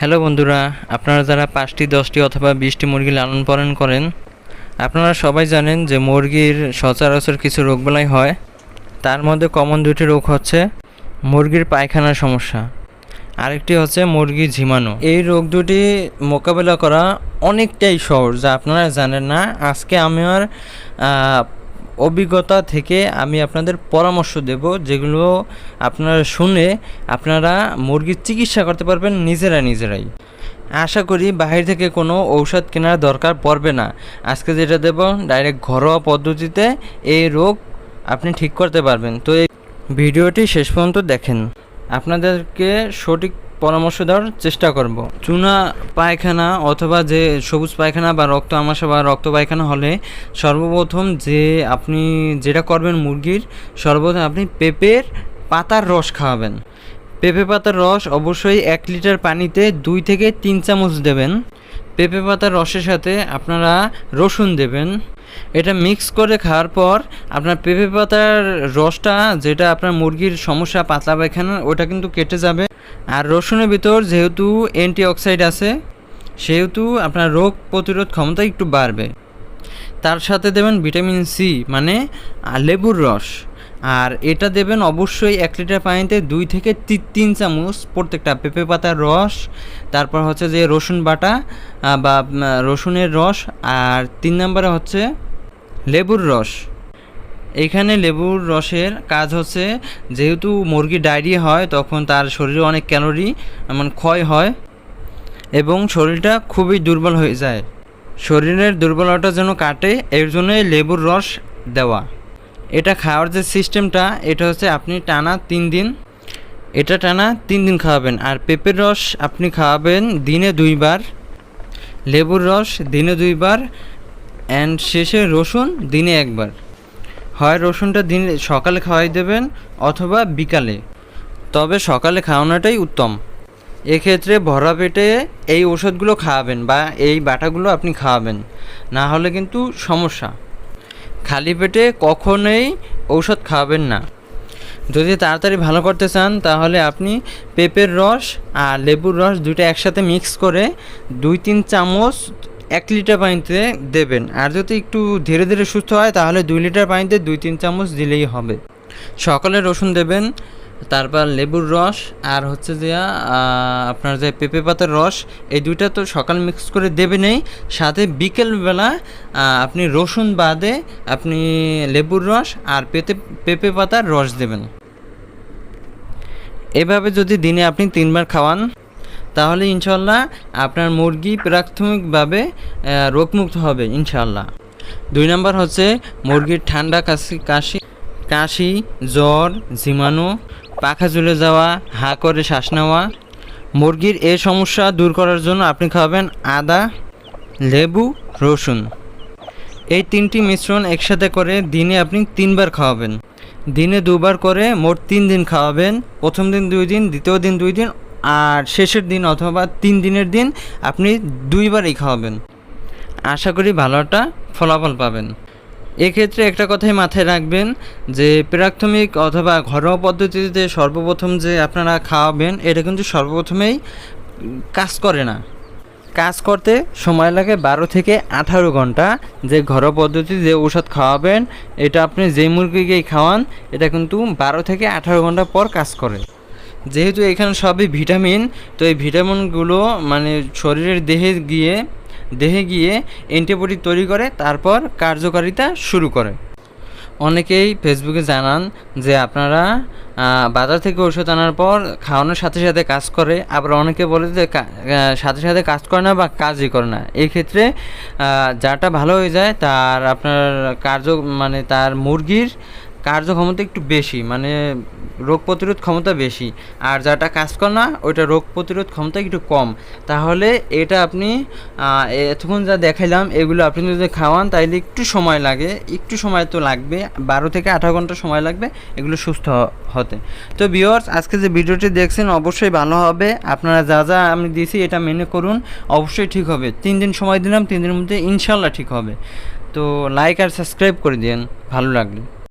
Hello বন্ধুরা আপনারা যারা পাঁচটি দশটি অথবা বিশটি মুরগি লালন পালন করেন আপনারা সবাই জানেন যে মুরগির সচরাচর কিছু রোগবালাই হয়। তার মধ্যে কমন দুটি রোগ হচ্ছে মুরগির পায়খানার সমস্যা আরেকটি হচ্ছে মুরগি ঝিমানো। এই রোগ দুটি মোকাবেলা করা অনেকটাই সহজ যা আপনারা জানেন না। আজকে আমার আহ, অভিজ্ঞতা থেকে আমি আপনাদের পরামর্শ দেব, যেগুলো আপনারা শুনে আপনারা মুরগির চিকিৎসা করতে পারবেন নিজেরা নিজেরাই। আশা করি বাহির থেকে কোনো ঔষধ কেনার দরকার পড়বে না। আজকে যেটা দেব ডাইরেক্ট ঘরোয়া পদ্ধতিতে এই রোগ আপনি ঠিক করতে পারবেন। তো এই ভিডিওটি শেষ পর্যন্ত দেখেন। আপনাদেরকে সঠিক পরামর্শ দেওয়ার চেষ্টা করব। চুনা পায়খানা অথবা যে সবুজ পায়খানা বা রক্ত আমাশা বা রক্ত পায়খানা হলে সর্বপ্রথম যে আপনি যেটা করবেন মুরগির, সর্বপ্রথম আপনি পেঁপের পাতার রস খাওয়াবেন। পেঁপে পাতার রস অবশ্যই এক লিটার পানিতে দুই থেকে তিন চামচ দেবেন। পেঁপে পাতার রসের সাথে আপনারা রসুন দেবেন। এটা মিক্স করে খাওয়ার পর আপনার পেঁপে পাতার রসটা যেটা আপনার মুরগির সমস্যা পাতলা পায়খানা, ওটা কিন্তু কেটে যাবে। আর রসুনের ভিতর যেহেতু অ্যান্টি অক্সাইড আছে, সেহেতু আপনার রোগ প্রতিরোধ ক্ষমতা একটু বাড়বে। তার সাথে দেবেন ভিটামিন সি মানে লেবুর রস। আর এটা দেবেন অবশ্যই এক লিটার পানিতে দুই থেকে তিন চামচ প্রত্যেকটা পেঁপে পাতার রস, তারপর হচ্ছে যে রসুন বাটা বা রসুনের রস, আর তিন নম্বরে হচ্ছে লেবুর রস। এখানে লেবুর রসের কাজ হচ্ছে যেহেতু মুরগি ডায়রিয়া হয়, তখন তার শরীরে অনেক ক্যালোরি মানে ক্ষয় হয় এবং শরীরটা খুবই দুর্বল হয়ে যায়। শরীরের দুর্বলতা যেন কাটে, এর জন্যই লেবুর রস দেওয়া। এটা খাওয়ার যে সিস্টেমটা, এটা হচ্ছে আপনি টানা তিন দিন, এটা টানা তিন দিন খাওয়াবেন। আর পেঁপের রস আপনি খাওয়াবেন দিনে দুইবার, লেবুর রস দিনে দুইবার অ্যান্ড শেষে রসুন দিনে একবার। হয় রসুনটা দিন, সকালে খাওয়াই দেবেন অথবা বিকালে। তবে সকালে খাওয়ানোটাই উত্তম। এক্ষেত্রে ভরা পেটে এই ওষুধগুলো খাওয়াবেন বা এই বাটাগুলো আপনি খাওয়াবেন। না হলে কিন্তু সমস্যা। খালি পেটে কখনোই ঔষধ খাওয়াবেন না। যদি তাড়াতাড়ি ভালো করতে চান, তাহলে আপনি পেঁপের রস আর লেবুর রস দুটো একসাথে মিক্স করে দুই তিন চামচ এক লিটার পানিতে দেবেন। আর যদি একটু ধীরে ধীরে সুস্থ হয়, তাহলে দুই লিটার পানিতে দুই তিন চামচ দিলেই হবে। সকালে রসুন দেবেন। তারপর লেবুর রস আর হচ্ছে যে আপনার যে পেঁপে পাতার রস, এই দুইটা তো সকাল মিক্স করে দেবেনই সাথে বিকেলবেলা আপনি রসুন বাদে আপনি লেবুর রস আর পেঁপে পেঁপে পাতার রস দেবেন। এভাবে যদি দিনে আপনি তিনবার খাওয়ান, তাহলে ইনশাল্লাহ আপনার মুরগি প্রাথমিকভাবে রোগমুক্ত হবে ইনশাল্লাহ। দুই নম্বর হচ্ছে মুরগির ঠান্ডা কাশি কাশি কাশি, জ্বর, ঝিমানো পাখা ঝুলে যাওয়া, হা করে শ্বাস নেওয়া, মুরগির এই সমস্যা দূর করার জন্য আপনি খাওয়াবেন আদা, লেবু, রসুন। এই তিনটি মিশ্রণ একসাথে করে দিনে আপনি তিনবার খাওয়াবেন। দিনে দুবার করে মোট তিন দিন খাওয়াবেন। প্রথম দিন দুই দিন, দ্বিতীয় দিন দুই দিন, আর শেষের দিন অথবা তিন দিনের দিন আপনি দুইবারই খাওয়াবেন। আশা করি ভালো একটা ফলাফল পাবেন। এক্ষেত্রে একটা কথাই মাথায় রাখবেন যে প্রাথমিক অথবা ঘরোয়া পদ্ধতিতে সর্বপ্রথম যে আপনারা খাওয়াবেন, এটা কিন্তু সর্বপ্রথমেই কাজ করে না। কাজ করতে সময় লাগে বারো থেকে আঠারো ঘণ্টা। যে ঘরোয়া পদ্ধতি যে ওষুধ খাওয়াবেন, এটা আপনি যে মুরগিকেই খাওয়ান, এটা কিন্তু বারো থেকে আঠারো ঘণ্টা পর কাজ করে। যেহেতু এখানে সবই ভিটামিন, তো এই ভিটামিনগুলো মানে শরীরের দেহে গিয়ে দেহে গিয়ে অ্যান্টিবডি তৈরি করে, তারপর কার্যকারিতা শুরু করে। অনেকেই ফেসবুকে জানান যে আপনারা বাজার থেকে ওষুধ আনার পর খাওয়ানোর সাথে সাথে কাজ করে, আবার অনেকে বলে যে সাথে সাথে কাজ করে না বা কাজই করে না। ক্ষেত্রে যাটা ভালো হয়ে যায়, তার আপনার কার্য মানে তার মুরগির কার্যক্ষমতা একটু বেশি মানে রোগ প্রতিরোধ ক্ষমতা বেশি। আর যাটা কাজ করে না, ওইটা রোগ প্রতিরোধ ক্ষমতা একটু কম। তাহলে এটা আপনি এতক্ষণ যা দেখাইলাম, এগুলো আপনি যদি খাওয়ান, তাইলে একটু সময় লাগে। একটু সময় তো লাগবে, বারো থেকে আঠারো ঘণ্টা সময় লাগবে, এগুলো সুস্থ হতে। তো বিয়র্স আজকে যে ভিডিওটি দেখছেন, অবশ্যই ভালো হবে। আপনারা যা যা আমি দিয়েছি, এটা মেনে করুন। অবশ্যই ঠিক হবে। তিন দিন সময় দিলাম, তিন দিনের মধ্যে ইনশাল্লাহ ঠিক হবে। তো লাইক আর সাবস্ক্রাইব করে দিন ভালো লাগলে।